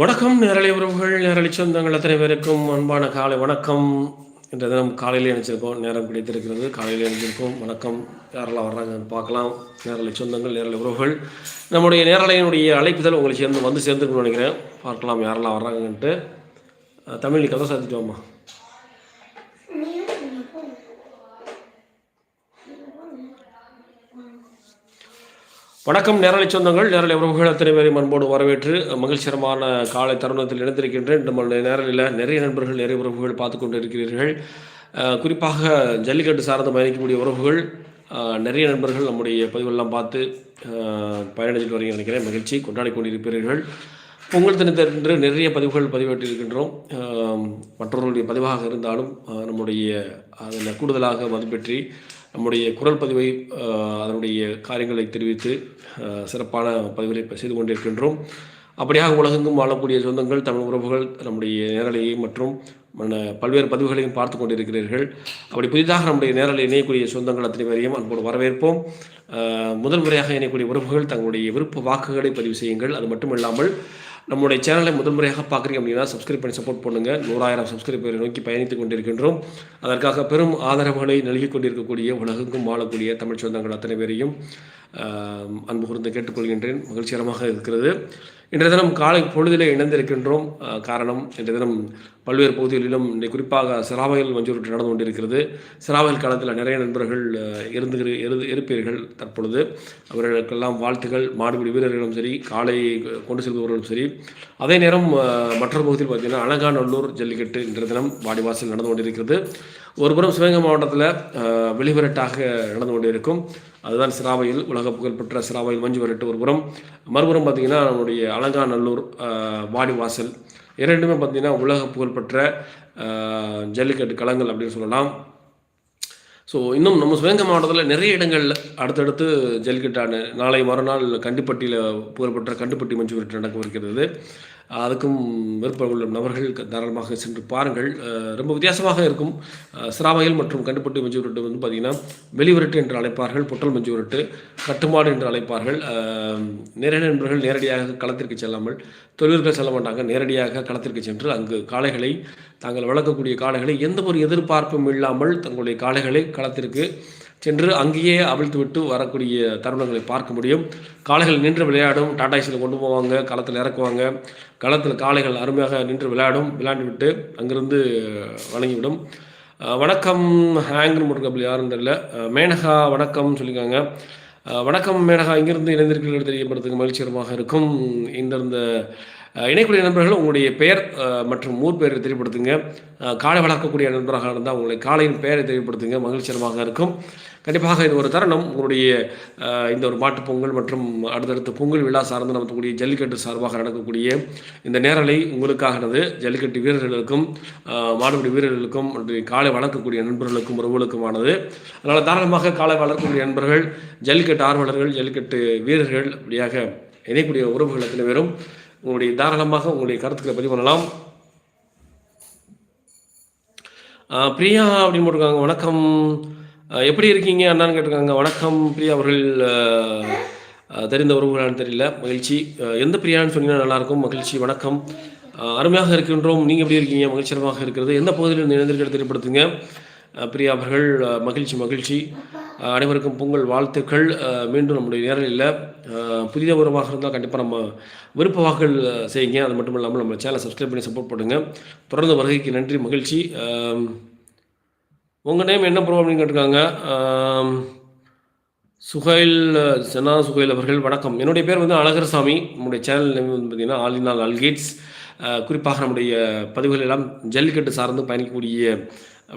வணக்கம் நேரலை உறவுகள் நேரலை சொந்தங்கள் அத்தனை பேருக்கும் அன்பான காலை வணக்கம். என்ற தினம் காலையில் நினைச்சிருக்கோம் நேரம் கிடைத்திருக்கிறது. காலையில் நினைச்சிருக்கோம் வணக்கம். யாரெல்லாம் வர்றாங்கன்னு பார்க்கலாம். நேரலை சொந்தங்கள் நேரலை உறவுகள். நம்முடைய நேரலையினுடைய அழைப்புதல் உங்களை சேர்ந்து வந்து சேர்ந்துக்கணும்னு நினைக்கிறேன். பார்க்கலாம் யாரெல்லாம் வர்றாங்கன்ட்டு. தமிழ் கதை சாத்திட்டு வணக்கம் நேரலை சொந்தங்கள். நேரலை உறவுகள் அத்தனை பேரையும் அன்போடு வரவேற்று மகிழ்ச்சிகரமான காலை தருணத்தில் இணைந்திருக்கின்றேன். நம்ம நேரலையில் நிறைய நண்பர்கள் நிறைய உறவுகள் பார்த்து கொண்டு இருக்கிறீர்கள் குறிப்பாக ஜல்லிக்கட்டு சார்ந்த பயணிக்கக்கூடிய உறவுகள் நிறைய நண்பர்கள் நம்முடைய பதிவெல்லாம் பார்த்து அஹ், பயணிச்சுட்டு வரீங்க நினைக்கிறேன். மகிழ்ச்சி கொண்டாடி கொண்டிருப்பீர்கள். பொங்கல் தினத்தன்று நிறைய பதிவுகள் பதிவேற்றிருக்கின்றோம். மற்றவர்களுடைய பதிவாக இருந்தாலும் நம்முடைய அதில் கூடுதலாக மதிப்பெற்றி நம்முடைய குரல் பதிவை அதனுடைய காரியங்களை தெரிவித்து சிறப்பான பதிவுகளை செய்து கொண்டிருக்கின்றோம். அப்படியாக உலகெங்கும் வாழக்கூடிய சொந்தங்கள் தமிழ் உறவுகள் நம்முடைய நேரலையை மற்றும் மன பல்வேறு பதிவுகளையும் பார்த்து கொண்டிருக்கிறீர்கள். அப்படி புதிதாக நம்முடைய நேரலை இணையக்கூடிய சொந்தங்கள் அத்தனை பேரையும் அன்போடு வரவேற்போம். முதல் முறையாக இணையக்கூடிய உறவுகள் தங்களுடைய விருப்ப வாக்குகளை பதிவு செய்யுங்கள். அது மட்டும் இல்லாமல் நம்முடைய சேனலை முதல் முறையாக பார்க்குறீங்க அப்படின்னா சப்ஸ்கிரைப் பண்ணி சப்போர்ட் பண்ணுங்கள் நூறாயிரம் சப்ஸ்கிரைபரை நோக்கி பயணித்துக் கொண்டிருக்கின்றோம். அதற்காக பெரும் ஆதரவுகளை நல்கி கொண்டிருக்கக்கூடிய உலகெங்கும் வாழக்கூடிய தமிழ் சொந்தங்கள் அத்தனை பேரையும் அன்பு கூர்ந்து கேட்டுக்கொள்கின்றேன். மகிழ்ச்சிகரமாக இருக்கிறது. இன்றைய தினம் காலை பொழுதிலே இணைந்திருக்கின்றோம். காரணம் இன்றைய தினம் பல்வேறு பகுதிகளிலும் குறிப்பாக சிராவையில் மஞ்சூரிட்டு நடந்து கொண்டிருக்கிறது. சிராவையில் காலத்தில் நிறைய நண்பர்கள் இருந்துகிற இருந்து இரு இருப்பீர்கள் தற்பொழுது. அவர்களுக்கெல்லாம் வாழ்த்துகள். மாடுபிடி வீரர்களும் சரி காலை கொண்டு செல்பவர்களும் சரி. அதே நேரம் மற்றொரு பகுதியில் பார்த்தீங்கன்னா அலங்காநல்லூர் ஜல்லிக்கட்டு இன்றைய தினம் வாடிவாசல் நடந்து கொண்டிருக்கிறது. ஒருபுறம் சிவகங்கை மாவட்டத்தில் வெளிவரட்டாக நடந்து கொண்டிருக்கும். அதுதான் சிராவையில் உலக புகழ்பெற்ற சிராவையில் மஞ்சு வரட்டு ஒரு புறம். மறுபுறம் பார்த்தீங்கன்னா நம்முடைய அலங்காநல்லூர் ஆஹ், வாடிவாசல் இரண்டுமே பார்த்திங்கன்னா உலக புகழ்பெற்ற ஜல்லிக்கட்டு களங்கள் அப்படின்னு சொல்லலாம். ஸோ இன்னும் நம்ம சிவகங்கை மாவட்டத்தில் நிறைய இடங்களில் அடுத்தடுத்து ஜல்லிக்கட்டான நாளை மறுநாள் கண்டிப்பட்டியில் புகழ்பெற்ற கண்டுப்பட்டி மஞ்சு விரட்டு நடக்கவிருக்கிறது அதுக்கும் விருப்பம் உள்ள நபர்கள் க- தாராளமாக சென்று பாருங்கள். ரொம்ப வித்தியாசமாக இருக்கும். சிராவையில் மற்றும் கண்டுபட்டு மஞ்சு விரட்டு வந்து பார்த்திங்கன்னா வெளிவிரட்டு என்று அழைப்பார்கள் பொட்டல் மஞ்சு விரட்டு கட்டுமாடு என்று அழைப்பார்கள். அஹ் நிறைய நண்பர்கள் நேரடியாக களத்திற்கு செல்லாமல் தொழில்கள் செல்ல மாட்டாங்க. நேரடியாக களத்திற்கு சென்று அங்கு காளைகளை தாங்கள் வளர்க்கக்கூடிய காளைகளை எந்த ஒரு எதிர்பார்ப்பும் இல்லாமல் தங்களுடைய காளைகளை களத்திற்கு சென்று அங்கேயே அவிழ்த்து விட்டு வரக்கூடிய தருணங்களை பார்க்க முடியும். காளைகள் நின்று விளையாடும். டாடாய்ஸில் கொண்டு போவாங்க. களத்தில் இறக்குவாங்க. களத்தில் காளைகள் அருமையாக நின்று விளையாடும். விளையாண்டு விட்டு அங்கிருந்து வழங்கிவிடும் வணக்கம் ஹேங்கர் முருகபிள் யாருன்னு தெரியல. மேனகா வணக்கம் சொல்லியிருக்காங்க. வணக்கம் மேனகா. இங்கிருந்து இணைந்திருக்கிறது தெரியப்படுறதுக்கு மகிழ்ச்சிகரமாக இருக்கும். இந்த இணைக்கூடிய நண்பர்கள் உங்களுடைய பெயர் மற்றும் ஊர் பெயரை தெரியப்படுத்துங்க. காலை காளை வளர்க்கக்கூடிய நண்பராக இருந்தால் உங்களுடைய காளையின் பெயரை தெரியப்படுத்துங்க. மகிழ்ச்சிகரமாக இருக்கும். கண்டிப்பாக இது ஒரு தருணம். உங்களுடைய இந்த ஒரு மாட்டுப் பொங்கல் மற்றும் அடுத்தடுத்த பொங்கல் விழா சார்ந்து நடத்தக்கூடிய ஜல்லிக்கட்டு சார்பாக நடக்கக்கூடிய இந்த நேரலை உங்களுக்கானது ஜல்லிக்கட்டு வீரர்களுக்கும் அஹ், மாடுபிடி வீரர்களுக்கும் மற்றும் காளை வளர்க்கக்கூடிய நண்பர்களுக்கும் உறவுகளுக்குமானது. அதனால் தாராளமாக காளை வளர்க்கக்கூடிய நண்பர்கள் ஜல்லிக்கட்டு ஆர்வலர்கள் ஜல்லிக்கட்டு வீரர்கள் அப்படியாக இணைக்கூடிய உறவுகள் அத்தனை பேரும் உங்களுடைய தாராளமாக உங்களுடைய கருத்துக்களை பதிவு பண்ணலாம். பிரியா அப்படின்னு போட்டிருக்காங்க. வணக்கம். எப்படி இருக்கீங்க? அண்ணான்னு கேட்டிருக்காங்க. வணக்கம். பிரியா அவர்கள் தெரிந்த உறவுகளான்னு தெரியல. மகிழ்ச்சி. எந்த பிரியான்னு சொன்னீங்கன்னா நல்லாயிருக்கும். மகிழ்ச்சி. வணக்கம். அருமையாக இருக்கின்றோம். நீங்கள் எப்படி இருக்கீங்க? மகிழ்ச்சிகரமாக இருக்கிறது. எந்த பகுதியில் இணைந்திருக்கிறது தெரியப்படுத்துங்க. பிரியா அவர்கள் மகிழ்ச்சி மகிழ்ச்சி. அனைவருக்கும் பொங்கல் வாழ்த்துக்கள். மீண்டும் நம்முடைய நேரலில் புதிய உறவாக இருந்தால் கண்டிப்பாக நம்ம விருப்ப வாக்குகள் செய்யுங்க. அது மட்டும் இல்லாமல் நம்ம சேனலை சப்ஸ்கிரைப் பண்ணி சப்போர்ட் பண்ணுங்கள் தொடர்ந்து வருகைக்கு நன்றி மகிழ்ச்சி. உங்கள் நேம் என்ன ப்ரோ அப்படின்னு கேட்டிருக்காங்க? சுகைல் சென்னா சுகைல் அவர்கள். வணக்கம். என்னுடைய பேர் வந்து அழகர்சாமி. நம்முடைய சேனல் நேம் வந்து பார்த்திங்கன்னா ஆலினால் அல்கேட்ஸ் குறிப்பாக நம்முடைய பதிவுகள் எல்லாம் ஜல்லிக்கட்டு சார்ந்து பயணிக்கக்கூடிய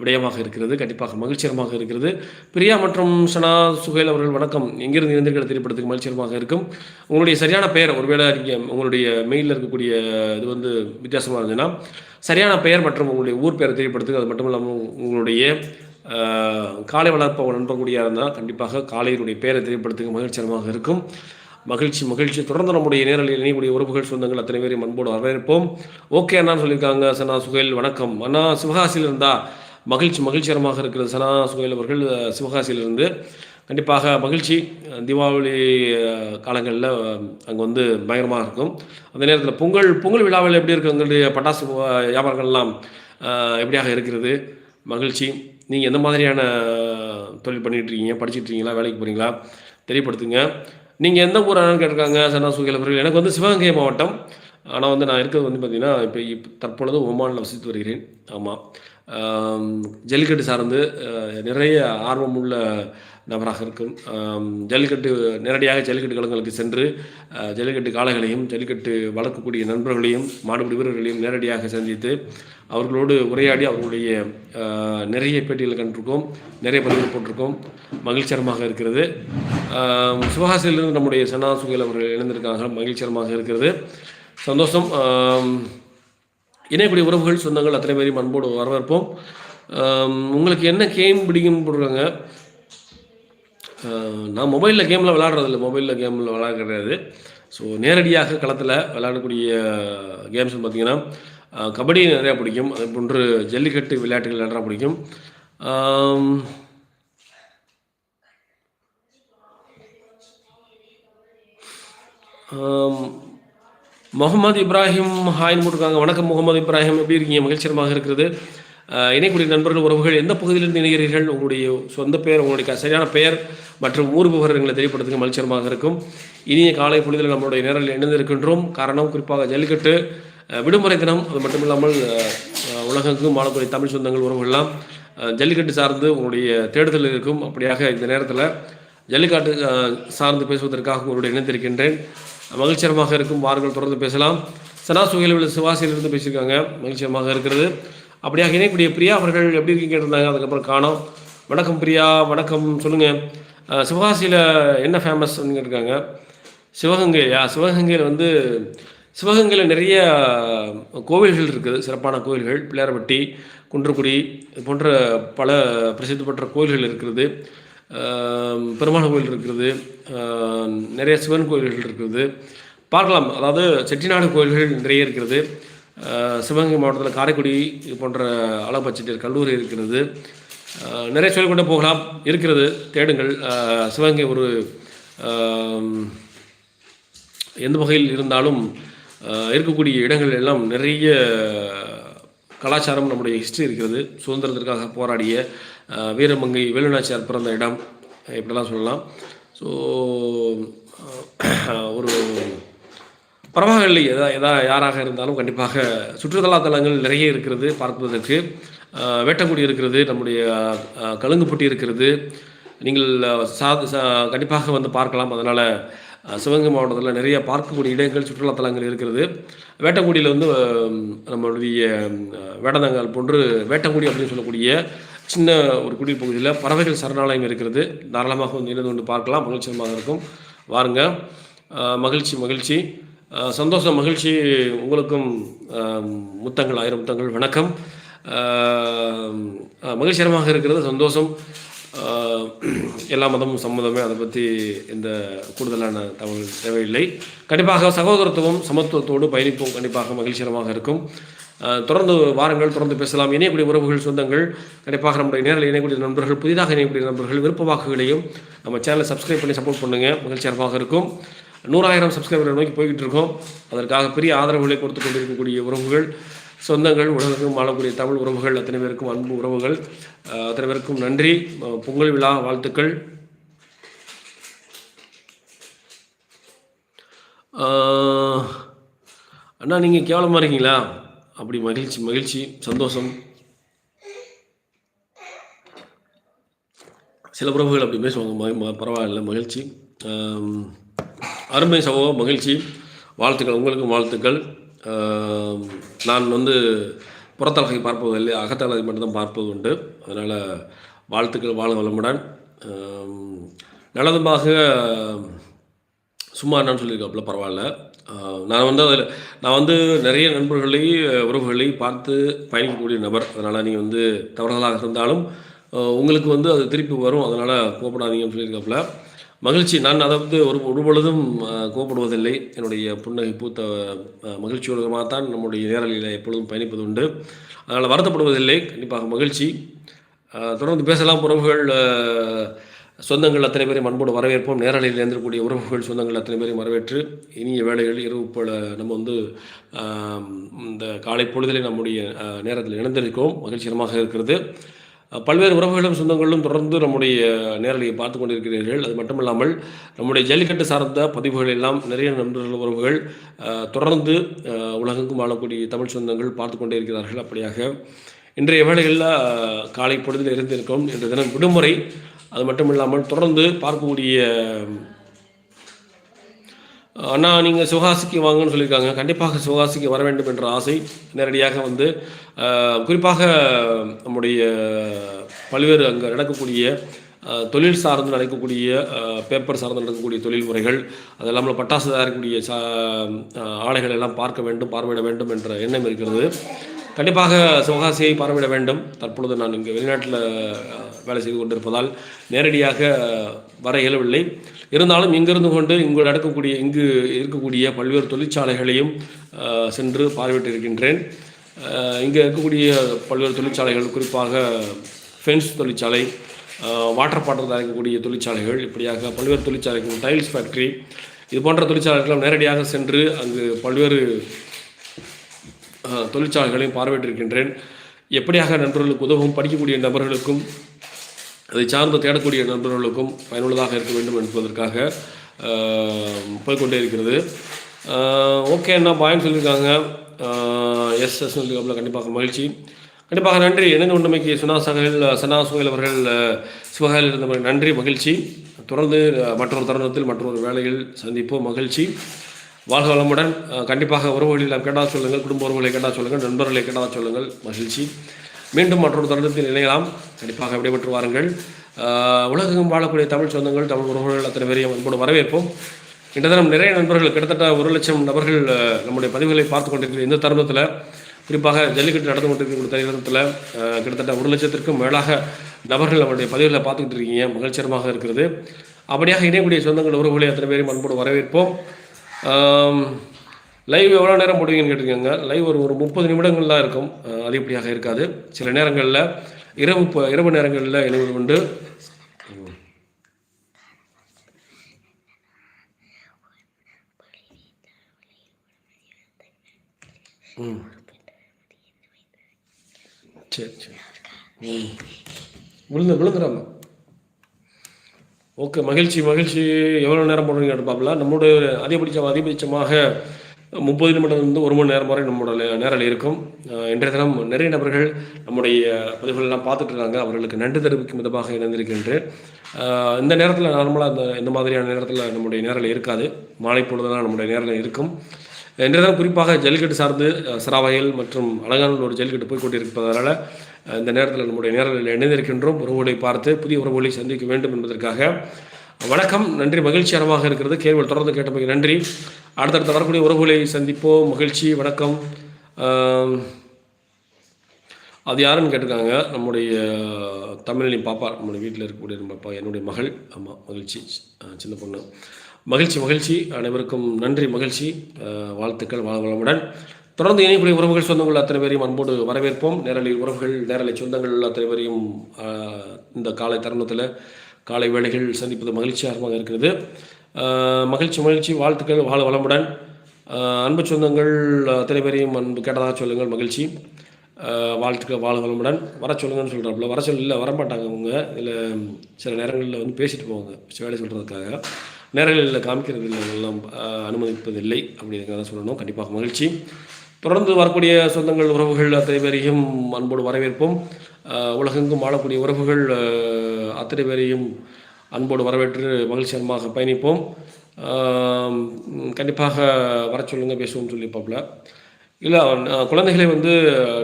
விடயமாக இருக்கிறது கண்டிப்பாக மகிழ்ச்சிகரமாக இருக்கிறது. பிரியா மற்றும் சனா சுகைல் அவர்கள் வணக்கம். எங்கிருந்து இருந்திருக்கிற திரைப்படத்துக்கு மகிழ்ச்சிகரமாக இருக்கும். உங்களுடைய சரியான பெயர் ஒருவேளை நீங்கள் உங்களுடைய மெயிலில் இருக்கக்கூடிய இது வந்து வித்தியாசமாக இருந்ததுன்னா சரியான பெயர் மற்றும் உங்களுடைய ஊர் பெயரை திரைப்படத்துக்கு அது மட்டும் இல்லாமல் உங்களுடைய காலை காளை வளர்ப்ப இருந்தால் கண்டிப்பாக காளையினுடைய பெயரை திரைப்படத்துக்கு மகிழ்ச்சிகரமாக இருக்கும். மகிழ்ச்சி மகிழ்ச்சி. தொடர்ந்து நம்முடைய நேரலில் இணையக்கூடிய உறவுகள் சொந்தங்கள் அத்தனை பேரையும் அன்போடு வரவேற்போம். ஓகே அண்ணான்னு சொல்லியிருக்காங்க. சனா சுகைல் வணக்கம். அண்ணா சிவகாசியில் இருந்தா மகிழ்ச்சி மகிழ்ச்சிகரமாக இருக்கிறது. சனா சுகைல் அவர்கள் சிவகாசியிலிருந்து. கண்டிப்பாக மகிழ்ச்சி. தீபாவளி காலங்களில் அங்கே வந்து பயங்கரமாக இருக்கும். அந்த நேரத்தில் பொங்கல் பொங்கல் விழாவில் எப்படி இருக்கு? உங்களுடைய பட்டாசு வியாபாரங்கள்லாம் எப்படியாக இருக்கிறது? மகிழ்ச்சி. நீங்கள் எந்த மாதிரியான தொழில் பண்ணிகிட்ருக்கீங்க படிச்சுட்ருக்கீங்களா படிச்சிட்டு இருக்கீங்களா? வேலைக்கு போகிறீங்களா தெரியப்படுத்துங்க. நீங்கள் எந்த ஊர் கேட்டிருக்காங்க? சன்னா சுகையில் அவர்கள். எனக்கு வந்து சிவகங்கை மாவட்டம். ஆனால் வந்து நான் இருக்கிறது வந்து பார்த்திங்கன்னா இப்போ இப்போ தற்பொழுது ஒமானில் வசித்து வருகிறேன். ஆமாம் ஜல்லிக்கட்டு சார்ந்து நிறைய ஆர்வமுள்ள நபராக இருக்கும். ஜல்லிக்கட்டு நேரடியாக ஜல்லிக்கட்டு களங்களுக்கு சென்று ஜல்லிக்கட்டு காளைகளையும் ஜல்லிக்கட்டு வளர்க்கக்கூடிய நண்பர்களையும் மாடுபிடி வீரர்களையும் நேரடியாக சந்தித்து அவர்களோடு உரையாடி அவர்களுடைய நிறைய பேட்டிகளை கண்டிருக்கோம் நிறைய பதிவுகள் போட்டிருக்கோம். மகிழ்ச்சிகரமாக இருக்கிறது. ஆம், சிவகாசியிலிருந்து நம்முடைய சனா சுகையில் அவர்கள் இணைந்திருக்காங்க மகிழ்ச்சிகரமாக இருக்கிறது. சந்தோஷம். இணையக்கூடிய உறவுகள் சொந்தங்கள் அத்தனை பேரையும் அன்போடு வரவேற்போம். உங்களுக்கு என்ன கேம் பிடிக்கும்னு போடுறாங்க நான் மொபைலில் கேமில் விளாட்றதில்ல மொபைலில் கேமில் விளாட கிடையாது. ஸோ நேரடியாக களத்தில் விளையாடக்கூடிய கேம்ஸ்னு பார்த்தீங்கன்னா கபடி நிறையா பிடிக்கும். அதே போன்று ஜல்லிக்கட்டு விளையாட்டுகள் நிறையா பிடிக்கும். um, முகமது இப்ராஹிம் ஹாயின் போட்டிருக்காங்க. வணக்கம் முகமது இப்ராஹிம். எப்படி இருக்கீங்க? மகிழ்ச்சியமாக இருக்கிறது. இணைக்கூடிய நண்பர்கள் உறவுகள் எந்த பகுதியிலிருந்து இணைகிறீர்கள்? உங்களுடைய சொந்த பெயர் உங்களுடைய சரியான பெயர் மற்றும் ஊர் விவரங்களை தெரியப்படுத்துங்க. மகிழ்ச்சியமாக இருக்கும். இனிய காலை பொழுதில் நம்மளுடைய நேரில் இணைந்திருக்கின்றோம். காரணம் குறிப்பாக ஜல்லிக்கட்டு விடுமுறை தினம். அது மட்டும் இல்லாமல் அஹ், உலகெங்கும் வாழக்கூடிய தமிழ் சொந்தங்கள் உறவுகள்லாம் ஜல்லிக்கட்டு சார்ந்து உங்களுடைய தேடுதல் இருக்கும். அப்படியாக இந்த நேரத்தில் ஜல்லிக்காட்டு சார்ந்து பேசுவதற்காக உங்களுடைய இணைந்திருக்கின்றேன். மகிழ்ச்சிகரமாக இருக்கும் வாருங்கள் தொடர்ந்து பேசலாம். சனா சுகையில் உள்ள சிவாசியிலிருந்து பேசியிருக்காங்க. மகிழ்ச்சியமாக இருக்கிறது. அப்படியாக இணைக்கூடிய பிரியா அவர்கள் எப்படி இருக்கீங்க கேட்டிருந்தாங்க. அதுக்கப்புறம் காணோம். வணக்கம் பிரியா வணக்கம். சொல்லுங்கள் சிவகாசியில் என்ன ஃபேமஸ் இருக்காங்க சிவகங்கையா? சிவகங்கையில் வந்து சிவகங்கையில் நிறைய கோவில்கள் இருக்குது. சிறப்பான கோவில்கள். பிள்ளையார்பட்டி குன்றக்குடி இது போன்ற பல பிரசித்தி பெற்ற கோவில்கள் இருக்கிறது பெருமாள் கோயில் இருக்கிறது நிறைய சிவன் கோயில்கள் இருக்கிறது பார்க்கலாம். அதாவது செட்டிநாடு கோயில்கள் நிறைய இருக்கிறது சிவகங்கை மாவட்டத்தில் காரைக்குடி இது போன்ற அழகப்பச்செட்டியர் கல்லூரி இருக்கிறது நிறைய நிறைய சொல்லிக்கொண்டே போகலாம். இருக்கிறது. தேடுங்கள். சிவகங்கை ஒரு எந்த வகையில் இருந்தாலும் இருக்கக்கூடிய இடங்கள் எல்லாம் நிறைய கலாச்சாரம் நம்முடைய ஹிஸ்ட்ரி இருக்கிறது. சுதந்திரத்திற்காக போராடிய வீரமங்கை வேலுநாச்சியார் பிறந்த இடம் இப்படிலாம் சொல்லலாம். ஸோ ஒரு பரவாயில்லை. எதா எதா யாராக இருந்தாலும் கண்டிப்பாக சுற்றுலா தலங்கள் நிறைய இருக்கிறது பார்ப்பதற்கு. வேட்டங்குடி இருக்கிறது நம்முடைய கழுங்குப்பட்டி இருக்கிறது. நீங்கள் சா- கண்டிப்பாக வந்து பார்க்கலாம். அதனால் சிவகங்கை மாவட்டத்தில் நிறைய பார்க்கக்கூடிய இடங்கள் சுற்றுலாத்தலங்கள் இருக்கிறது. வேட்டங்குடியில் வந்து நம்மளுடைய வேடந்தாங்கல் போன்று வேட்டங்குடி அப்படின்னு சொல்லக்கூடிய சின்ன ஒரு குடிப்பகுதியில் பறவைகள் சரணாலயம் இருக்கிறது. தாராளமாக வந்து இணைந்து கொண்டு பார்க்கலாம். மகிழ்ச்சியமாக இருக்கும். வாருங்க. மகிழ்ச்சி மகிழ்ச்சி. சந்தோஷம் மகிழ்ச்சி. உங்களுக்கும் முத்தங்கள் ஆயிரம் முத்தங்கள். வணக்கம். மகிழ்ச்சிகரமாக இருக்கிறது. சந்தோஷம். எல்லா மதமும் சம்மதமே. அதை பற்றி இந்த கூடுதலான தகவல் தேவையில்லை. கண்டிப்பாக சகோதரத்துவம் சமத்துவத்தோடு பயணிப்போம். கண்டிப்பாக மகிழ்ச்சிகரமாக இருக்கும். தொடர்ந்து வாரங்கள் தொடர்ந்து பேசலாம். இணையக்கூடிய உறவுகள் சொந்தங்கள். கண்டிப்பாக நம்முடைய நேரில் இணையக்கூடிய நண்பர்கள் புதிதாக இணையக்கூடிய நண்பர்கள் விருப்ப வாக்குகளையும் நம்ம சேனலை சப்ஸ்கிரைப் பண்ணி சப்போர்ட் பண்ணுங்கள் மகிழ்ச்சிகரமாக இருக்கும். நூறாயிரம் சப்ஸ்கிரைபரை நோக்கி போய்கிட்டு இருக்கோம். அதற்காக பெரிய ஆதரவுகளை கொடுத்து கொண்டிருக்கக்கூடிய உறவுகள். சொந்தங்கள் உலகெங்கும் வாழக்கூடிய தமிழ் உறவுகள் அத்தனை பேருக்கும் அன்பு உறவுகள். அத்தனை பேருக்கும் நன்றி. பொங்கல் விழா வாழ்த்துக்கள். அண்ணா நீங்கள் கேவலமாக இருக்கீங்களா? அப்படி மகிழ்ச்சி மகிழ்ச்சி சந்தோஷம். சில உறவுகள் அப்படி பேசுவாங்க. பரவாயில்ல மகிழ்ச்சி. அருமை சகோ மகிழ்ச்சி. வாழ்த்துக்கள் உங்களுக்கும் வாழ்த்துக்கள். நான் வந்து புறத்தலகை பார்ப்பதில்லை அகத்தலகை மட்டும்தான் பார்ப்பது உண்டு. அதனால் வாழ்த்துக்கள் வாழ வளமுடன். நல்லதுமாக சும்மா என்னன்னு சொல்லியிருக்காப்புல பரவாயில்ல. நான் வந்து அதில் நான் வந்து நிறைய நண்பர்களை உறவுகளை பார்த்து பயணிக்கக்கூடிய நபர். அதனால் நீங்கள் வந்து தவறுதலாக இருந்தாலும் உங்களுக்கு வந்து அது திருப்பி வரும். அதனால் கோப்படாதீங்கன்னு சொல்லியிருக்காப்புல. மகிழ்ச்சி. நான் அதை வந்து ஒரு ஒரு பொழுதும் கோபப்படுவதில்லை என்னுடைய புன்னகை பூத்த ஆஹ் மகிழ்ச்சியோடமாக தான் நம்முடைய நேரலையில் எப்பொழுதும் பயணிப்பது உண்டு. அதனால் வருத்தப்படுவதில்லை. கண்டிப்பாக மகிழ்ச்சி. தொடர்ந்து பேசலாம். உறவுகள் சொந்தங்கள் அத்தனை பேரையும் அன்போடு வரவேற்போம். நேரலையில் இருந்திருக்கக்கூடிய உறவுகள் சொந்தங்கள் அத்தனை பேரையும் வரவேற்று இனிய வேலைகள் இரவு போல நம்ம வந்து இந்த காலை பொழுதிலே நம்முடைய நேரத்தில் இணைந்திருக்கோம் மகிழ்ச்சிகரமாக இருக்கிறது. பல்வேறு உறவுகளும் சொந்தங்களும் தொடர்ந்து நம்முடைய நேரலையை பார்த்து கொண்டிருக்கிறீர்கள். அது மட்டுமில்லாமல் நம்முடைய ஜல்லிக்கட்டு சார்ந்த பதிவுகள் எல்லாம் நிறைய நண்பர்கள் உறவுகள் தொடர்ந்து உலகெங்கும் வாழக்கூடிய தமிழ் சொந்தங்கள் பார்த்து கொண்டே இருக்கிறார்கள் அப்படியாக. இன்றைய வேளைகளில் காலை பொழுதில் இருந்திருக்கும் இன்றைய தினம் விடுமுறை. அது மட்டும் இல்லாமல் தொடர்ந்து பார்க்கக்கூடிய அண்ணா நீங்கள் சிவகாசிக்கு வாங்கன்னு சொல்லியிருக்காங்க. கண்டிப்பாக சிவகாசிக்கு வர வேண்டும் என்ற ஆசை நேரடியாக வந்து குறிப்பாக நம்முடைய பல்வேறு அங்கே நடக்கக்கூடிய தொழில் சார்ந்து நடக்கக்கூடிய பேப்பர் சார்ந்து நடக்கக்கூடிய தொழில் முறைகள் அது இல்லாமல் பட்டாசு தயாரிக்கக்கூடிய சா ஆலைகள் எல்லாம் பார்க்க வேண்டும் பார்வையிட வேண்டும் என்ற எண்ணம் இருக்கிறது. கண்டிப்பாக சிவகாசியை பார்வையிட வேண்டும். தற்பொழுது நான் இங்கே வெளிநாட்டில் வேலை செய்து கொண்டிருப்பதால் நேரடியாக வர இயலவில்லை. இருந்தாலும் இங்கிருந்து கொண்டு இங்கு நடக்கக்கூடிய இங்கு இருக்கக்கூடிய பல்வேறு தொழிற்சாலைகளையும் சென்று பார்வையிட்டு இருக்கின்றேன் இங்கே இருக்கக்கூடிய பல்வேறு தொழிற்சாலைகள் குறிப்பாக ஃபென்ஸ் தொழிற்சாலை வாட்டர் பாட்டில் தயாரிக்கக்கூடிய தொழிற்சாலைகள் இப்படியாக பல்வேறு தொழிற்சாலைகள் டைல்ஸ் ஃபேக்ட்ரி இது போன்ற தொழிற்சாலைகளும் நேரடியாக சென்று அங்கு பல்வேறு தொழிற்சாலைகளையும் தொழிற்சாலைகளையும் பார்வையிட்டிருக்கின்றேன். எப்படியாக நண்பர்களுக்கு உதவும் படிக்கக்கூடிய நபர்களுக்கும் அதை சார்ந்து தேடக்கூடிய நண்பர்களுக்கும் பயனுள்ளதாக இருக்க வேண்டும் என்பதற்காக போய்கொண்டே போய்க்கொண்டே இருக்கிறது. ஓகே என்ன பாயிண்ட் சொல்லியிருக்காங்க. எஸ் எஸ் சொல்லியிருக்காப்புல கண்டிப்பாக மகிழ்ச்சி. கண்டிப்பாக நன்றி. இணைந்து உண்மைக்கு சுனா சகல் சனா சுகல் அவர்கள் அஹ், சிவகாயில் இருந்த நன்றி மகிழ்ச்சி. தொடர்ந்து மற்றொரு தருணத்தில் மற்றொரு வேலையில் சந்திப்போம் மகிழ்ச்சி. வாழ்க வளமுடன். கண்டிப்பாக உறவுகளில் எல்லாம் கேட்டால் சொல்லுங்கள் குடும்ப உறவுகளை கேட்டால் சொல்லுங்கள் நண்பர்களை கேட்டால் சொல்லுங்கள் மகிழ்ச்சி. மீண்டும் மற்றொரு தருணத்தில் இணையலாம். கண்டிப்பாக விடைபெற்று வாருங்கள். அஹ், உலகெங்கும் வாழக்கூடிய தமிழ் சொந்தங்கள் தமிழ் உறவுகள் அத்தனை பேரையும் அன்போடு வரவேற்போம். இன்று தினம் நிறைய நண்பர்கள் கிட்டத்தட்ட ஒரு லட்சம் நபர்கள் நம்முடைய பதிவுகளை பார்த்து கொண்டிருக்கிற இந்த தருணத்தில் குறிப்பாக ஜல்லிக்கட்டு நடந்து கொண்டிருக்கிற தருணத்தில் கிட்டத்தட்ட ஒரு லட்சத்திற்கும் மேலாக நபர்கள் நம்முடைய பதிவுகளை பார்த்துக்கிட்டு இருக்கீங்க. மகிழ்ச்சியமாக இருக்கிறது. அப்படியாக இணையக்கூடிய சொந்தங்கள் உறவுகளை அத்தனை பேரையும் அன்போடு வரவேற்போம். லைவ் எவ்வளோ நேரம் போடுவீங்கன்னு கேட்டிருக்காங்க. லைவ் ஒரு ஒரு முப்பது நிமிடங்கள் தான் இருக்கும் அதிகப்படியாக இருக்காது. சில நேரங்களில் இரவு இரவு நேரங்களில் இணைவது உண்டு. ம். சரி சரி. ம். விழுந்து விழுந்துடாம ஓகே மகிழ்ச்சி மகிழ்ச்சி. எவ்வளோ நேரம் போடுறீங்க எடுப்பாப்பில் நம்மளுடைய அதிகபட்சம் அதிகபட்சமாக முப்பது நிமிடம்லேருந்து ஒரு மணி நேரம் வரை நம்மளோட நேரில் இருக்கும். இன்றைய தினம் நிறைய நபர்கள் நம்முடைய பதிவுகளெல்லாம் பார்த்துட்டு இருக்காங்க. அவர்களுக்கு நன்றி தெரிவிக்கும் விதமாக இணைந்திருக்கின்றேன் இந்த நேரத்தில் நார்மலாக இந்த இந்த மாதிரியான நேரத்தில் நம்முடைய நேரில் இருக்காது. மாலை பொழுதுதான் நம்முடைய நேரில் இருக்கும். இன்றைய தினம் குறிப்பாக ஜல்லிக்கட்டு சார்ந்து சிராவயல் மற்றும் அலங்காநல்லூர் ஒரு ஜல்லிக்கட்டு போய் கொண்டிருப்பதனால இந்த நேரத்தில் நம்முடைய நேரலில் இணைந்திருக்கின்றோம். உறவுகளை பார்த்து புதிய உறவுகளை சந்திக்க வேண்டும் என்பதற்காக. வணக்கம். நன்றி. மகிழ்ச்சிகரமாக இருக்கிறது. கேள்விகள் தொடர்ந்து கேட்டமைக்கு நன்றி. அடுத்தடுத்து வரக்கூடிய உறவுகளை சந்திப்போம். மகிழ்ச்சி. வணக்கம். அது யாருன்னு கேட்டிருக்காங்க? நம்முடைய தமிழினி பாப்பா நம்முடைய வீட்டில் இருக்கக்கூடிய நம்ம என்னுடைய மகள். ஆமாம் மகிழ்ச்சி. சின்ன பொண்ணு. மகிழ்ச்சி மகிழ்ச்சி. அனைவருக்கும் நன்றி மகிழ்ச்சி. வாழ்த்துக்கள் வளமுடன் தொடர்ந்து இணையக்கூடிய உறவுகள் சொந்தங்கள் அத்தனை பேரையும் அன்போடு வரவேற்போம். நேரலை உறவுகள் நேரலை சொந்தங்கள் அத்தனை பேரையும் இந்த காலை தருணத்தில் காலை வேளைகள் சந்திப்பது மகிழ்ச்சியாக இருக்கிறது. மகிழ்ச்சி மகிழ்ச்சி வாழ்த்துக்கள் வாழ வளமுடன். அன்பு சொந்தங்கள் அத்தனை பேரையும் அன்பு கேட்டதாக சொல்லுங்கள் மகிழ்ச்சி. வாழ்த்துக்கள் வாழ வளமுடன். வர சொல்லுங்கன்னு சொல்கிறாப்புல வர சொல்ல இல்லை வரமாட்டாங்க அவங்க. இல்லை சில நேரங்களில் வந்து பேசிட்டு போவாங்க வேலை சொல்கிறதுக்காக நேரங்களில் காமிக்கிறது இல்லை எல்லாம் அனுமதிப்பதில்லை அப்படிங்கிறத சொல்லணும். கண்டிப்பாக மகிழ்ச்சி. தொடர்ந்து வரக்கூடிய சொந்தங்கள் உறவுகள் அத்தனை பேரையும் அன்போடு வரவேற்போம். உலகெங்கும் வாழக்கூடிய உறவுகள் அத்தனை பேரையும் அன்போடு வரவேற்று மகிழ்ச்சியமாக பயணிப்போம். கண்டிப்பாக வர சொல்லுங்கள் பேசுவோம்னு சொல்லியிருப்பாப்புல. இல்லை குழந்தைகளை வந்து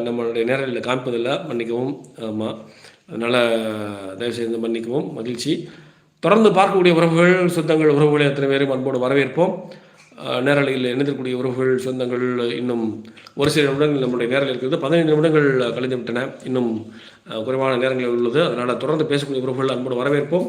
நம்மளுடைய நேரத்தில் காமிப்பதில்லை மன்னிக்கவும் ஆமாம் அதனால் தயவுசெய்து மன்னிக்கவும் மகிழ்ச்சி. தொடர்ந்து பார்க்கக்கூடிய உறவுகள் சொந்தங்கள் உறவுகளை அத்தனை பேரும் அன்போடு வரவேற்போம். நேரலையில் இணைந்திருக்கக்கூடிய உறவுகள் சொந்தங்கள் இன்னும் ஒரு சில நிமிடங்கள் நம்முடைய நேரில் இருக்கிறது. பதினைந்து நிமிடங்கள் கழிந்து விட்டன. இன்னும் அஹ், குறைவான நேரங்களில் உள்ளது. அதனால் தொடர்ந்து பேசக்கூடிய உறவுகள் அன்போடு வரவேற்போம்.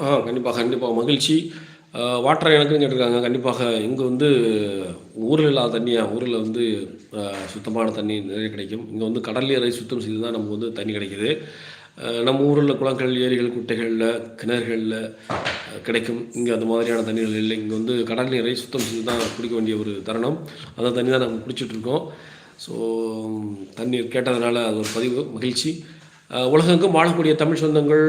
ஆ. கண்டிப்பாக கண்டிப்பாக மகிழ்ச்சி. வாட்டர் எனக்குன்னு கேட்டிருக்காங்க. கண்டிப்பாக இங்கே வந்து ஊரில் இல்லாத தண்ணியாக ஊரில் வந்து சுத்தமான தண்ணி நிறைய கிடைக்கும். இங்கே வந்து கடல் நீரை சுத்தம் செய்து தான் நமக்கு வந்து தண்ணி கிடைக்கிது. நம்ம ஊரில் குளங்கள் ஏரிகள் குட்டைகளில் கிணறுகளில் கிடைக்கும். இங்கே அந்த மாதிரியான தண்ணீர்கள் இல்லை. இங்கே வந்து கடல் நீரை சுத்தம் செய்து தான் குடிக்க வேண்டிய ஒரு தருணம். அந்த தண்ணி தான் நம்ம குடிச்சிட்ருக்கோம் ஸோ தண்ணீர் கேட்டதுனால அது ஒரு பதிவு. மகிழ்ச்சி. உலகெங்கும் வாழக்கூடிய தமிழ் சொந்தங்கள்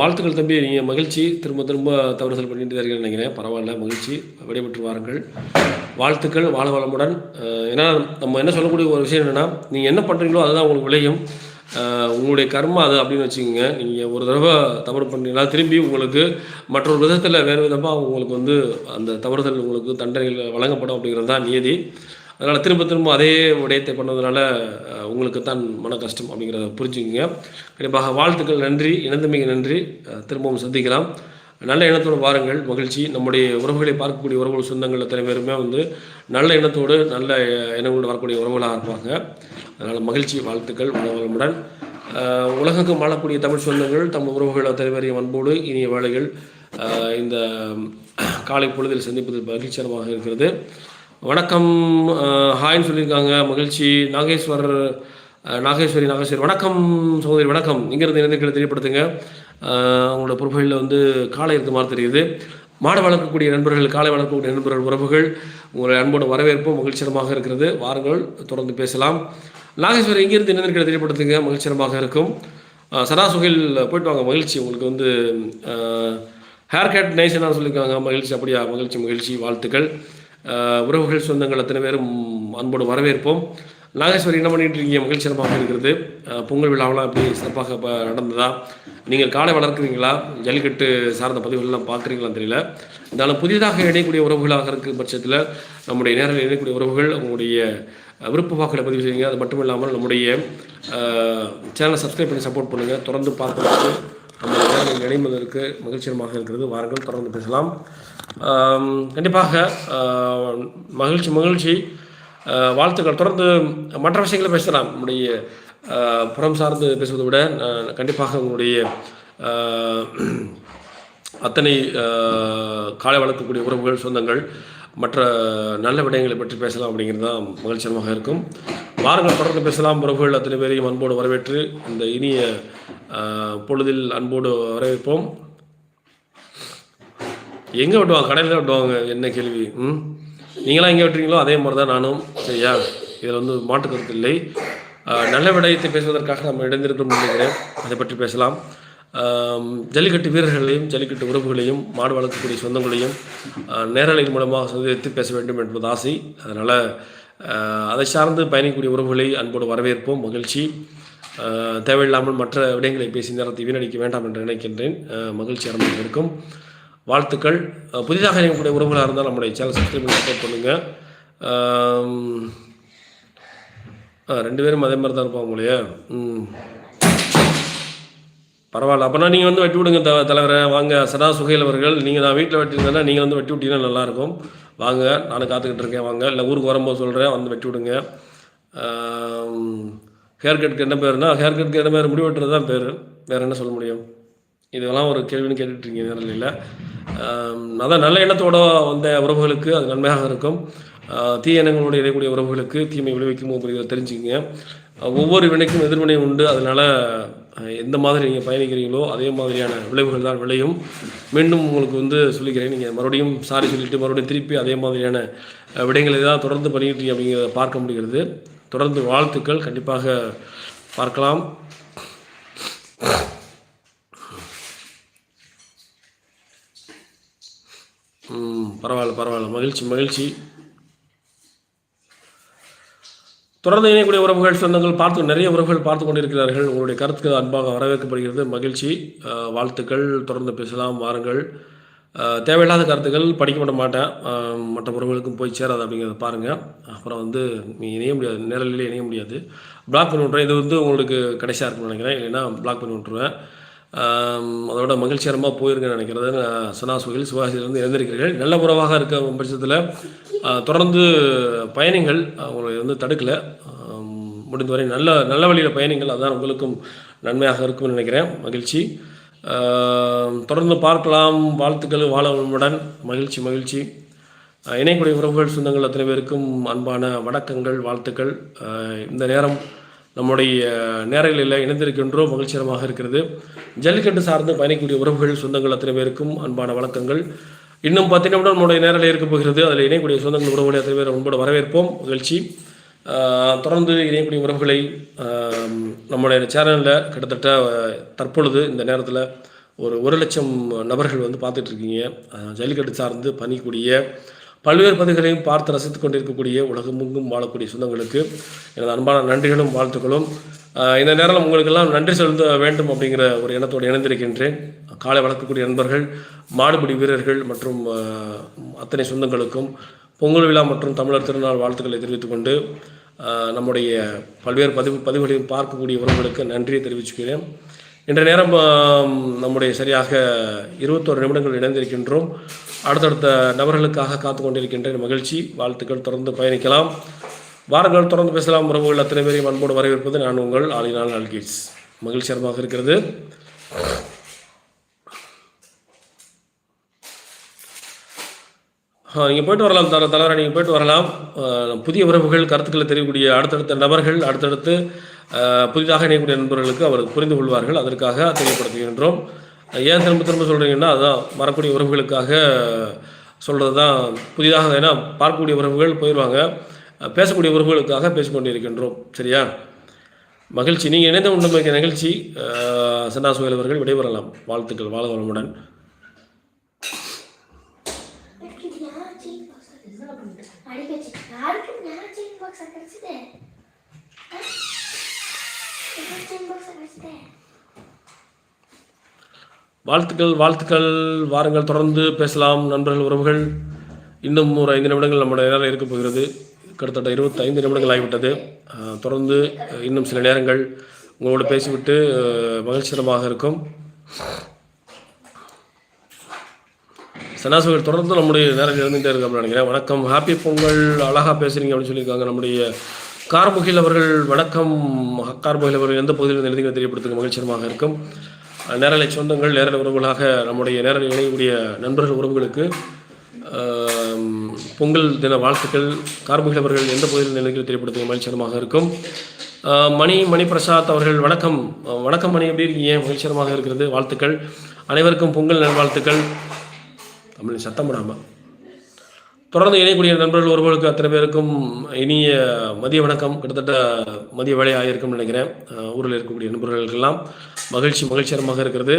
வாழ்த்துக்கள் தம்பி. நீங்கள் மகிழ்ச்சி. திரும்ப திரும்ப தவறுதல் பண்ணிட்டு தான் இருக்கீங்கன்னு நினைக்கிறேன். பரவாயில்ல மகிழ்ச்சி. விடைபெற்று வாருங்கள். வாழ்த்துக்கள் வாழ வளமுடன். ஏன்னா நம்ம என்ன சொல்லக்கூடிய ஒரு விஷயம் என்னென்னா நீங்கள் என்ன பண்ணுறீங்களோ அதுதான் உங்களுக்கு விளையும். உங்களுடைய கர்மா அது அப்படின்னு வச்சுக்கோங்க. நீங்கள் ஒரு தடவை தவறு பண்ணீங்கன்னா திரும்பி உங்களுக்கு மற்றொரு விதத்தில் வேறு விதமாக உங்களுக்கு வந்து அந்த தவறுதல் உங்களுக்கு தண்டனைகள் வழங்கப்படும் அப்படிங்கிறது தான் நியதி. அதனால் திரும்ப திரும்ப அதே விடயத்தை பண்ணதுனால உங்களுக்கு தான் மன கஷ்டம் அப்படிங்கிறத புரிஞ்சுக்கோங்க. கண்டிப்பாக வாழ்த்துக்கள் நன்றி இணைந்தமைக்கு நன்றி. திரும்பவும் சந்திக்கலாம். நல்ல எண்ணத்தோடு வாருங்கள். மகிழ்ச்சி. நம்முடைய உறவுகளை பார்க்கக்கூடிய உறவுகள் சொந்தங்கள் அத்தனை பேருமே வந்து நல்ல எண்ணத்தோடு நல்ல எண்ணங்களோடு வரக்கூடிய உறவுகளாக இருப்பாங்க. அதனால் மகிழ்ச்சி வாழ்த்துக்கள் உணவுடன் உலகங்கும் வாழக்கூடிய தமிழ் சொந்தங்கள் தம் உறவுகள் அத்தனை பேரையும் அன்போடு இனிய வேலைகள் இந்த காலை பொழுதில் சந்திப்பது மகிழ்ச்சிகரமாக இருக்கிறது. வணக்கம் ஹாய்ன்னு சொல்லியிருக்காங்க. மகிழ்ச்சி. நாகேஸ்வரர் நாகேஸ்வரி நாகேஸ்வரி. வணக்கம் சகோதரி வணக்கம். இங்கிருந்து இணைந்துக்களை தெரியப்படுத்துங்க. அவங்களோட ப்ரொஃபைலில் வந்து காலை இருக்க மாதிரி தெரியுது. மாடு வளர்க்கக்கூடிய நண்பர்கள் காலை வளர்க்கக்கூடிய நண்பர்கள் உறவுகள் உங்களை அன்போட வரவேற்பும். மகிழ்ச்சிகரமாக இருக்கிறது. வாருங்கள் தொடர்ந்து பேசலாம். நாகேஸ்வரி இங்கிருந்து இணைந்துக்களை தெரியப்படுத்துங்க. மகிழ்ச்சிகரமாக இருக்கும். சதாசுகையில் சதா போயிட்டு வாங்க. மகிழ்ச்சி. உங்களுக்கு வந்து ஹேர் கட் நைஸ் என்ன சொல்லியிருக்காங்க. மகிழ்ச்சி அப்படியா? மகிழ்ச்சி மகிழ்ச்சி. வாழ்த்துக்கள். உறவுகள் சொந்தங்கள் அத்தனை பேரும் அன்போடு வரவேற்போம். நாகேஸ்வரி என்ன பண்ணிட்டு இருக்கீங்க? மகிழ்ச்சிகரமாக இருக்கிறது. பொங்கல் விழாவெல்லாம் எப்படி சிறப்பாக இப்போ நடந்ததா? நீங்கள் காலை வளர்க்குறீங்களா? ஜல்லிக்கட்டு சார்ந்த பதிவுகள்லாம் பார்க்குறீங்களான்னு தெரியல. இருந்தாலும் புதிதாக இணையக்கூடிய உறவுகளாக இருக்கும் பட்சத்தில் நம்முடைய நேரில் இணையக்கூடிய உறவுகள் உங்களுடைய விருப்ப வாக்களை பதிவு செய்யுங்க. அது மட்டும் இல்லாமல் நம்முடைய சேனலை சப்ஸ்கிரைப் பண்ணி சப்போர்ட் பண்ணுங்கள் தொடர்ந்து பார்க்கறதுக்கு நம்ம சேனலில் இணைவதற்கு மகிழ்ச்சிகரமாக இருக்கிறது. வாருங்கள் தொடர்ந்து பேசலாம். கண்டிப்பாக மகிழ்ச்சி மகிழ்ச்சி. வாழ்த்துக்கள். தொடர்ந்து மற்ற விஷயங்களை பேசலாம். நம்முடைய புறம் சார்ந்து பேசுவதை விட கண்டிப்பாக உங்களுடைய அத்தனை காலை வளர்க்கக்கூடிய உறவுகள் சொந்தங்கள் மற்ற நல்ல விடயங்களை பற்றி பேசலாம் அப்படிங்கிறது தான் மகிழ்ச்சியமாக இருக்கும். வாருங்கள் தொடர்ந்து பேசலாம். உறவுகள் அத்தனை பேரையும் அன்போடு வரவேற்று இந்த இனிய பொழுதில் அன்போடு வரவேற்போம். எங்கே விட்டுவாங்க? கடையில் விட்டுவாங்க. என்ன கேள்வி? ம்? நீங்களாம் எங்கே விட்டுறீங்களோ அதே மாதிரி தான் நானும். சரியா? இதில் வந்து மாற்று கருத்து இல்லை. நல்ல விடயத்தை பேசுவதற்காக நம்ம இடைந்திருக்கும் நினைக்கிறேன். அதை பற்றி பேசலாம். ஜல்லிக்கட்டு வீரர்களையும் ஜல்லிக்கட்டு உறவுகளையும் மாடு வளர்க்கக்கூடிய சொந்தங்களையும் நேரலை மூலமாக சந்தித்து பேச வேண்டும் என்பது ஆசை. அதனால் அதை சார்ந்து பயணிக்கக்கூடிய உறவுகளை அன்போடு வரவேற்போம். மகிழ்ச்சி. தேவையில்லாமல் மற்ற விடயங்களை பேசி நேரத்தை வீணடிக்க வேண்டாம் என்று நினைக்கின்றேன். மகிழ்ச்சி ஆரம்பம் இருக்கும். வாழ்த்துக்கள். புதிதாக இணையக்கூடிய உறவுகளாக இருந்தால் நம்முடைய சேனல் சப்ஸ்கிரைப் பண்ணி சப்போர்ட் பண்ணுங்கள் ரெண்டு பேரும் அதே மாதிரி தான் இருப்பாங்க உங்களையே ம். பரவாயில்ல. அப்போனா நீங்கள் வந்து வெட்டி விடுங்க த தலைவரை. வாங்க சதா சுகையில் அவர்கள். நீங்கள் நான் வீட்டில் வெட்டியிருந்தேன்னா நீங்கள் வந்து வெட்டி விட்டீங்கன்னா நல்லாயிருக்கும். வாங்க நானும் காத்துக்கிட்டு இருக்கேன். வாங்க இல்லை ஊருக்கு வரும்போது சொல்கிறேன் வந்து வெட்டி விடுங்க. ஹேர் கட்டுக்கு என்ன பேருனா ஹேர் கட்டுக்கு என்ன பேர்? முடி வெட்டுறது தான் பேர். வேறு என்ன சொல்ல முடியும்? இதெல்லாம் ஒரு கேள்வின்னு கேட்டுட்ருக்கீங்க நேரில் அதான் நல்ல எண்ணத்தோட வந்த உறவுகளுக்கு அது நன்மையாக இருக்கும். தீய எண்ணங்களோடு இடையக்கூடிய உறவுகளுக்கு தீமை விளைவிக்கும் அப்படிங்கிறத தெரிஞ்சுக்கங்க. ஒவ்வொரு வினைக்கும் எதிர்வினை உண்டு. அதனால் எந்த மாதிரி நீங்கள் பயணிக்கிறீங்களோ அதே மாதிரியான விளைவுகள் தான் விளையும். மீண்டும் உங்களுக்கு வந்து சொல்லிக்கிறேன். நீங்கள் மறுபடியும் சாரி சொல்லிட்டு மறுபடியும் திருப்பி அதே மாதிரியான விடயங்களை தான் தொடர்ந்து பண்ணிக்கிட்டு இருக்கீங்க அப்படிங்கிறத பார்க்க முடிகிறது. தொடர்ந்து வாழ்த்துக்கள். கண்டிப்பாக பார்க்கலாம். ம் பரவாயில்ல பரவாயில்ல. மகிழ்ச்சி மகிழ்ச்சி. தொடர்ந்து இணையக்கூடிய உறவுகள் சொந்தங்கள் பார்த்து நிறைய உறவுகள் பார்த்து கொண்டிருக்கிறார்கள். உங்களுடைய கருத்துக்கு அன்பாக வரவேற்கப்படுகிறது. மகிழ்ச்சி. வாழ்த்துக்கள். தொடர்ந்து பேசலாம் வாருங்கள். தேவையில்லாத கருத்துக்கள் படிக்க விட மாட்டேன். மற்ற உறவுகளுக்கும் போய் சேராது அப்படிங்கிறத பாருங்கள் அப்புறம் வந்து இணைய முடியாது. நேரலிலே இணைய முடியாது. பிளாக் பண்ணி விட்ருவேன் இது வந்து உங்களுக்கு கடைசியாக இருக்கும்னு நினைக்கிறேன். இல்லைன்னா பிளாக் பண்ணி விட்ருவேன் அதோட மகிழ்ச்சிகரமாக போயிருங்க நினைக்கிறது. சனாசுகையில் சனா சுகில் சிவாசியிலிருந்து இறந்திருக்கிறீர்கள் நல்ல உறவாக இருக்க பட்சத்தில் தொடர்ந்து பயணிகள் அவங்களை வந்து தடுக்கலை. முடிந்தவரை நல்ல நல்ல வழியில் பயணிகள் அதான் உங்களுக்கும் நன்மையாக இருக்கும்னு நினைக்கிறேன். மகிழ்ச்சி. தொடர்ந்து பார்க்கலாம். வாழ்த்துக்கள் வாழவுடன். மகிழ்ச்சி மகிழ்ச்சி. இணையக்கூடிய உறவுகள் சொந்தங்கள் அத்தனை பேருக்கும் அன்பான வணக்கங்கள் வாழ்த்துக்கள். இந்த நேரம் நம்முடைய நேரங்களில் இணைந்திருக்கின்றோம் மகிழ்ச்சிகரமாக இருக்கிறது. ஜல்லிக்கட்டு சார்ந்து பயணிக்கக்கூடிய உறவுகள் சொந்தங்கள் அத்தனை பேருக்கும் அன்பான வணக்கங்கள். இன்னும் பத்து நிமிடம் நம்முடைய நேரில் இருக்க போகிறது. அதில் இணையக்கூடிய சொந்தங்கள் உறவுகளை அத்தனை பேர் அன்போடு வரவேற்போம். மகிழ்ச்சி. தொடர்ந்து இணையக்கூடிய உறவுகளை நம்முடைய சேனலில் கிட்டத்தட்ட தற்பொழுது இந்த நேரத்தில் ஒரு ஒரு லட்சம் நபர்கள் வந்து பார்த்துட்ருக்கீங்க ஜல்லிக்கட்டு சார்ந்து பணிக்கூடிய பல்வேறு பதிவுகளையும் பார்த்து ரசித்துக் கொண்டிருக்கக்கூடிய உலகமெங்கும் வாழக்கூடிய சொந்தங்களுக்கு எனது அன்பான நன்றிகளும் வாழ்த்துக்களும். இந்த நேரம் உங்களுக்கெல்லாம் நன்றி செலுத்த வேண்டும் அப்படிங்கிற ஒரு எண்ணத்தோடு இணைந்திருக்கின்றேன். காலை வளர்க்கக்கூடிய நண்பர்கள் மாடுபிடி வீரர்கள் மற்றும் அத்தனை சொந்தங்களுக்கும் பொங்கல் விழா மற்றும் தமிழர் திருநாள் வாழ்த்துக்களை தெரிவித்துக் கொண்டு நம்முடைய பல்வேறு பதிவு பதிவுகளையும் பார்க்கக்கூடிய உறவுகளுக்கு நன்றியை தெரிவிச்சுக்கிறேன். இன்றைய நேரம் நம்முடைய சரியாக இருபத்தோரு நிமிடங்கள் இணைந்திருக்கின்றோம். அடுத்தடுத்த நபர்களுக்காக காத்து கொண்டிருக்கின்ற மகிழ்ச்சி வாழ்த்துக்கள் தொடர்ந்து பயணிக்கலாம். வாரங்கள் தொடர்ந்து பேசலாம். உறவுகள் அத்தனை பேரையும் அன்போடு வரவேற்பது நான் உங்கள் ஆளினால் அல்கீஸ் மகிழ்ச்சிகரமாக இருக்கிறது. நீங்கள் போயிட்டு வரலாம் தல தலைவரை நீங்கள் போயிட்டு வரலாம். புதிய உறவுகள் கருத்துக்களை தெரியக்கூடிய அடுத்தடுத்த நபர்கள் அடுத்தடுத்து புதிதாக இணையக்கூடிய நண்பர்களுக்கு அவர் புரிந்து கொள்வார்கள். அதற்காக தெரியப்படுத்துகின்றோம். ஏன் திரும்ப திரும்ப சொல்கிறீங்கன்னா அதான் வரக்கூடிய உறவுகளுக்காக சொல்கிறது தான் புதிதாக ஏன்னா பார்க்கக்கூடிய உறவுகள் போயிடுவாங்க பேசக்கூடிய உறவுகளுக்காக பேசிக்கொண்டு இருக்கின்றோம் சரியா? மகிழ்ச்சி. நீங்கள் இணைந்த உண்டமைக்க நிகழ்ச்சி. சன்னா சுயல் அவர்கள் விடைபெறலாம். வாழ்த்துக்கள். வாழ வளமுடன். அடிக்கடி வாழ்த்துக்கள் வாழ்த்துக்கள். வாருங்கள் தொடர்ந்து பேசலாம். நண்பர்கள் உறவுகள். இன்னும் ஒரு ஐந்து நிமிடங்கள் நம்முடைய நேரம் இருக்க போகிறது. கிட்டத்தட்ட இருபத்தைந்து நிமிடங்கள் ஆகிவிட்டது. தொடர்ந்து இன்னும் சில நேரங்கள் உங்களோடு பேசிவிட்டு மகிழ்ச்சிகரமாக இருக்கும். சனாசுகள் தொடர்ந்து நம்முடைய நேரம் இருந்துகிட்டே இருக்கு அப்படின்னு நினைக்கிறேன். வணக்கம். ஹாப்பி பொங்கல். அழகாக பேசுறீங்க அப்படின்னு சொல்லியிருக்காங்க நம்முடைய கார்முகில் அவர்கள். வணக்கம். கார்முகில் அவர்கள் எந்த பகுதியில் எழுதிங்க தெரியப்படுத்துங்க. மகிழ்ச்சிகரமாக இருக்கும். நேரலை சொந்தங்கள் நேரலை உறவுகளாக நம்முடைய நேரலை இணையக்கூடிய நண்பர்கள் உறவுகளுக்கு பொங்கல் தின வாழ்த்துக்கள். கார்மிகள் அவர்கள் எந்த பகுதியில் நிலையில் தெரியப்படுத்தும் மகிழ்ச்சிகரமாக இருக்கும். மணி மணி பிரசாத் அவர்கள் வணக்கம். வணக்கம் மணி எப்படி இருக்கீங்க? மகிழ்ச்சிகரமாக இருக்கிறது. வாழ்த்துக்கள். அனைவருக்கும் பொங்கல் நல்வாழ்த்துக்கள். தமிழ் சத்தம் விடாமல் தொடர்ந்து இணையக்கூடிய நண்பர்கள் ஒருவர்களுக்கு அத்தனை பேருக்கும் இனிய மதிய வணக்கம். கிட்டத்தட்ட மதிய வேலை ஆகியிருக்கும்னு நினைக்கிறேன் ஊரில் இருக்கக்கூடிய நண்பர்களுக்கெல்லாம். மகிழ்ச்சி மகிழ்ச்சிகரமாக இருக்கிறது.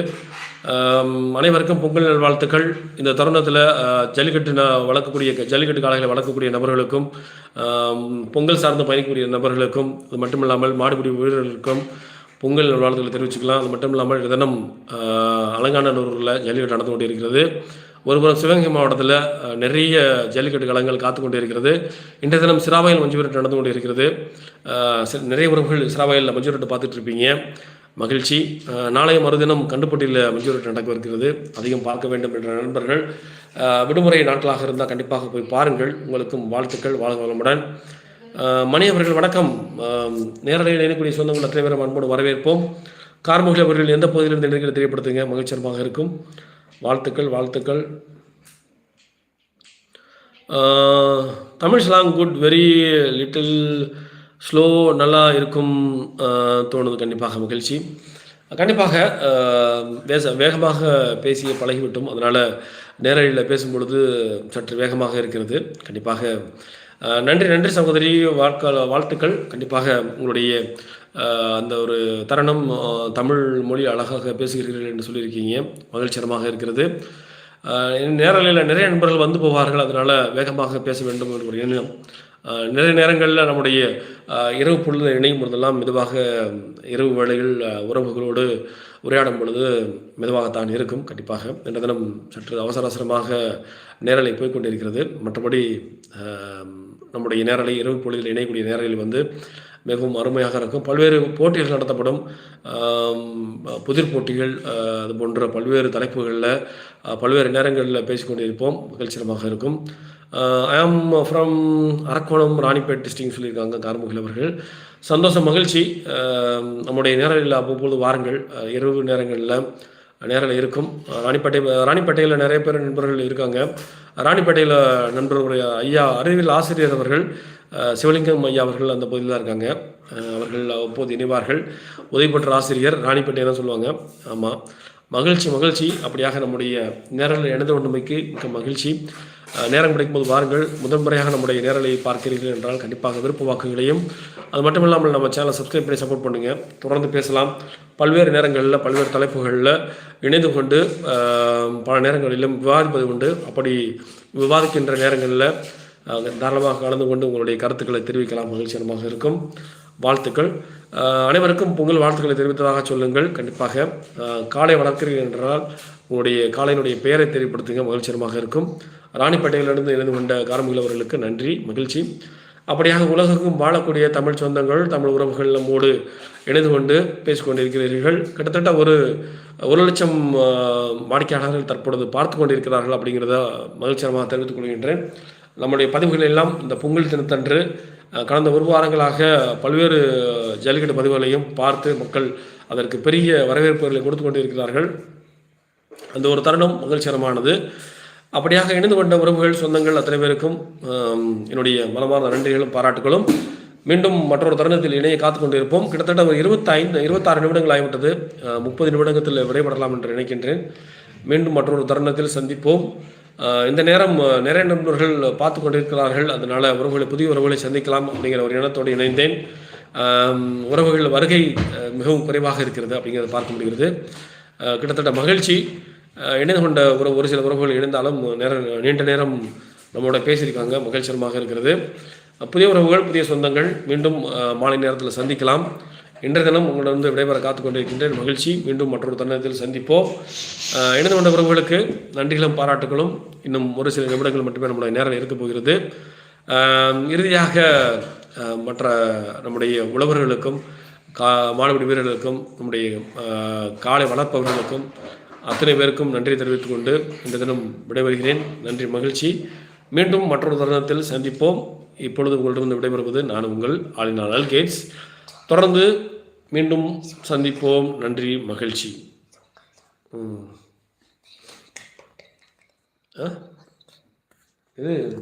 அனைவருக்கும் பொங்கல் நல்வாழ்த்துக்கள். இந்த தருணத்தில் ஜல்லிக்கட்டு வளர்க்கக்கூடிய ஜல்லிக்கட்டு காளைகளை வளர்க்கக்கூடிய நபர்களுக்கும் பொங்கல் சார்ந்து பயணிக்கக்கூடிய நபர்களுக்கும் அது மட்டுமில்லாமல் மாடுபிடி வீரர்களுக்கும் பொங்கல் நல்வாழ்த்துக்களை தெரிவிச்சுக்கலாம். அது மட்டும் இல்லாமல் இந்த தினம் அலங்காநல்லூரில் ஜல்லிக்கட்டு நடந்து கொண்டிருக்கிறது. ஒருபுறம் சிவகங்கை மாவட்டத்தில் நிறைய ஜல்லிக்கட்டு களங்கள் காத்து கொண்டு இருக்கிறது இன்றைய தினம் சிராவாயில் மஞ்சு விரட்டு நடந்து கொண்டு இருக்கிறது நிறைய உறவுகள் சிராவாயில் மஞ்சு விரட்டு பார்த்துட்டு இருப்பீங்க. மகிழ்ச்சி. நாளைய மறுதினம் கண்டுபட்டியில் மஞ்சு நடக்க இருக்கிறது அதிகம் பார்க்க வேண்டும் என்ற நண்பர்கள் விடுமுறை நாட்களாக இருந்தால் கண்டிப்பாக போய் பாருங்கள். உங்களுக்கும் வாழ்த்துக்கள் வாழ்க வளமுடன். மணி அவர்கள் வணக்கம். நேரடியில் இணைக்கூடிய இணையக்கூடிய சொந்தங்கள் அத்தனை பேரும் அன்போடு வரவேற்போம். கார்முகில் அவர்கள் எந்த பகுதியிலிருந்து இணைகளை தெரியப்படுத்துங்க. மகிழ்ச்சியமாக இருக்கும். வாழ்த்துக்கள் வாழ்த்துக்கள். Tamil slang good very little slow நல்லா இருக்கும் தோணுது. கண்டிப்பாக மகிழ்ச்சி. கண்டிப்பாக வேச வேகமாக பேசிய பழகிவிட்டோம். அதனால் நேரடியில் பேசும்பொழுது சற்று வேகமாக இருக்கிறது. கண்டிப்பாக நன்றி நன்றி சகோதரி. வாழ்க்க வாழ்த்துக்கள். கண்டிப்பாக உங்களுடைய அந்த ஒரு தருணம் தமிழ் மொழி அழகாக பேசுகிறீர்கள் என்று சொல்லியிருக்கீங்க. மகிழ்ச்சிகரமாக இருக்கிறது. நேரலையில் நிறைய நண்பர்கள் வந்து போவார்கள். அதனால் வேகமாக பேச வேண்டும் என்ற ஒரு எண்ணம். நிறைய நேரங்களில் நம்முடைய இரவு பொழுது இணையும் பொழுதெல்லாம் மெதுவாக இரவு வேளையில் உறவுகளோடு உரையாடும் பொழுது மெதுவாகத்தான் இருக்கும் கண்டிப்பாக. இந்த தினம் சற்று அவசர அவசரமாக நேரலை போய்கொண்டிருக்கிறது மற்றபடி நம்முடைய நேரலை இரவு பொழுதில் இணையக்கூடிய நேரலில் வந்து மிகவும் அருமையாக இருக்கும். பல்வேறு போட்டிகள் நடத்தப்படும். புதிர் போட்டிகள் அது போன்ற பல்வேறு தலைப்புகளில் பல்வேறு நேரங்களில் பேசிக்கொண்டிருப்போம். மகிழ்ச்சிகரமாக இருக்கும். ஐ am from Arakkonam Ranipet district சொல்லியிருக்காங்க கார்முகில் அவர்கள். சந்தோஷம் மகிழ்ச்சி. Um, நம்முடைய நேரங்களில் அவ்வப்பொழுது வாரங்கள். Uh, இரவு நேரங்களில் uh, நேரில் இருக்கும். Uh, ராணிப்பேட்டை ராணிப்பேட்டையில் நிறைய பேர் நண்பர்கள் இருக்காங்க. ராணிப்பேட்டையில் நண்பர் ஒரு ஐயா அறிவியல் ஆசிரியர் அவர்கள் சிவலிங்கம் ஐயா அவர்கள் அந்த பகுதியில் தான் இருக்காங்க. அவர்கள் அப்போது இணைவார்கள். உதவி பெற்ற ஆசிரியர் ராணிப்பேட்டை தான் சொல்லுவாங்க. ஆமாம் மகிழ்ச்சி மகிழ்ச்சி. அப்படியாக நம்முடைய நேரில் இணைந்து கொண்டமைக்கு மிக்க மகிழ்ச்சி. நேரம் கிடைக்கும்போது வாருங்கள். முதன்முறையாக நம்முடைய நேரலை பார்க்கிறீர்கள் என்றால் கண்டிப்பாக விருப்ப வாக்குகளையும் அது மட்டும் இல்லாமல் நம்ம சேனலை சப்ஸ்கிரைப் பண்ணி சப்போர்ட் பண்ணுங்கள் தொடர்ந்து பேசலாம். பல்வேறு நேரங்களில் பல்வேறு தலைப்புகளில் இணைந்து கொண்டு பல நேரங்களிலும் விவாதிப்பது உண்டு. அப்படி விவாதிக்கின்ற நேரங்களில் தாராளமாக கலந்து கொண்டு உங்களுடைய கருத்துக்களை தெரிவிக்கலாம். மகிழ்ச்சிகரமாக இருக்கும். வாழ்த்துக்கள். அனைவருக்கும் பொங்கல் வாழ்த்துக்களை தெரிவித்ததாக சொல்லுங்கள். கண்டிப்பாக காலை வளர்க்கிறீர்கள் என்றால் உங்களுடைய காலையினுடைய பெயரை தெரியப்படுத்துங்க. மகிழ்ச்சிகரமாக இருக்கும். ராணிப்பேட்டையிலிருந்து இணைந்து கொண்ட காரமிகள் அவர்களுக்கு நன்றி மகிழ்ச்சி. அப்படியாக உலகக்கும் வாழக்கூடிய தமிழ் சொந்தங்கள் தமிழ் உறவுகள் நம்மோடு இணைந்து கொண்டு பேசிக்கொண்டிருக்கிறீர்கள். கிட்டத்தட்ட ஒரு ஒரு லட்சம் வாடிக்கையாளர்கள் தற்பொழுது பார்த்து கொண்டிருக்கிறார்கள் அப்படிங்கிறத மகிழ்ச்சிகரமாக தெரிவித்துக் கொள்கின்றேன். நம்முடைய பதிவுகள் எல்லாம் இந்த பொங்கல் தினத்தன்று கடந்த ஒரு வாரங்களாக பல்வேறு ஜல்லிக்கட்டு பதிவுகளையும் பார்த்து மக்கள் அதற்கு பெரிய வரவேற்புகளை கொடுத்து கொண்டிருக்கிறார்கள். அந்த ஒரு தருணம் மகிழ்ச்சிகரமானது. அப்படியாக இணைந்து கொண்ட உறவுகள் சொந்தங்கள் அத்தனை பேருக்கும் என்னுடைய மனமான நன்றிகளும் பாராட்டுகளும். மீண்டும் மற்றொரு தருணத்தில் இணைய காத்து கொண்டிருப்போம். கிட்டத்தட்ட ஒரு இருபத்தைந்து இருபத்தாறு நிமிடங்கள் ஆகிவிட்டது. முப்பது நிமிடத்தில் விடைபெறலாம் என்று நினைக்கின்றேன். மீண்டும் மற்றொரு தருணத்தில் சந்திப்போம். இந்த நேரம் நிறைய நண்பர்கள் பார்த்து கொண்டிருக்கிறார்கள். அதனால் உறவுகளை புதிய உறவுகளை சந்திக்கலாம் அப்படிங்கிற ஒரு எண்ணத்தோடு இணைந்தேன். உறவுகள் வருகை மிகவும் குறைவாக இருக்கிறது அப்படிங்கிறத பார்க்க முடிகிறது. கிட்டத்தட்ட மகிழ்ச்சி. இணைந்து கொண்ட ஒரு ஒரு சில உறவுகள் இணைந்தாலும் நேரம் நீண்ட நேரம் நம்மளோட பேசியிருக்காங்க. மகிழ்ச்சிகரமாக இருக்கிறது. புதிய உறவுகள் புதிய சொந்தங்கள் மீண்டும் மாலை நேரத்தில் சந்திக்கலாம். இன்றைய தினம் உங்களிடம் விடைபெற காத்து கொண்டிருக்கின்றேன் மகிழ்ச்சி. மீண்டும் மற்றொரு தருணத்தில் சந்திப்போம். இணைந்து கொண்ட உறவுகளுக்கு நன்றிகளும் பாராட்டுகளும். இன்னும் ஒரு சில நிமிடங்கள் மட்டுமே நம்முடைய நேரம் இருக்க போகிறது. இறுதியாக மற்ற நம்முடைய உழவர்களுக்கும் கா மாணவடி வீரர்களுக்கும் நம்முடைய காலை வளர்ப்பவர்களுக்கும் அத்தனை பேருக்கும் நன்றி தெரிவித்துக் கொண்டு இந்த தினம் விடைபெறுகிறேன். நன்றி மகிழ்ச்சி. மீண்டும் மற்றொரு தருணத்தில் சந்திப்போம். இப்பொழுது உங்களிடம் விடைபெறுவது நான் உங்கள் ஆளினால் கேட்ஸ் தொடர்ந்து மீண்டும் சந்திப்போம். நன்றி மகிழ்ச்சி. ஆ? இது